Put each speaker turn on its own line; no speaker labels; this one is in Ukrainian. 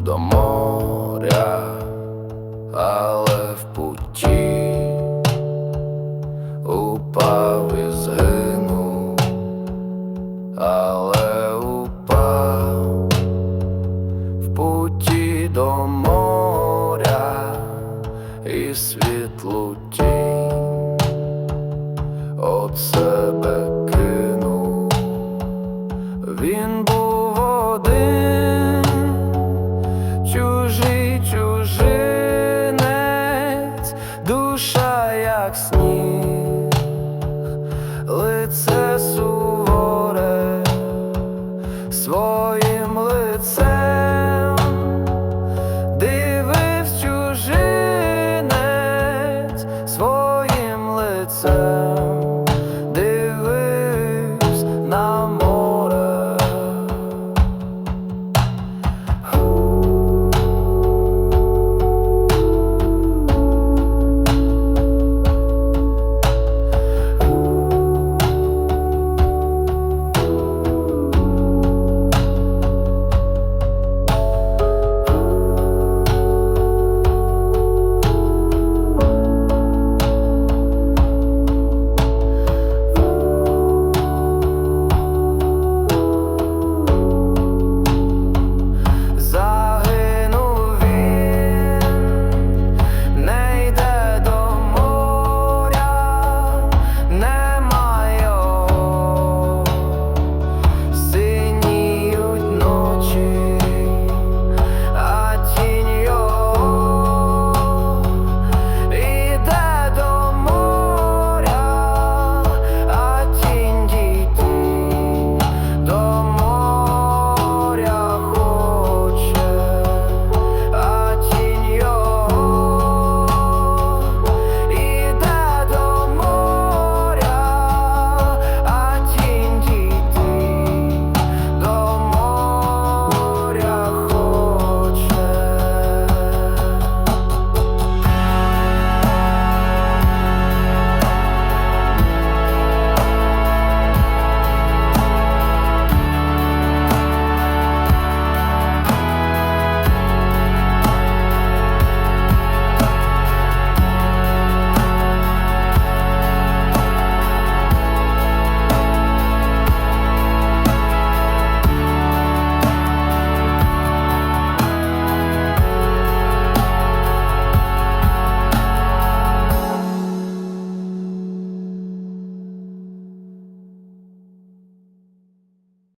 до моря, але в путі упав і згинув, але упав в путі до моря і світлу лице суворе, своїм лицем дивись чужинець своїм лицем.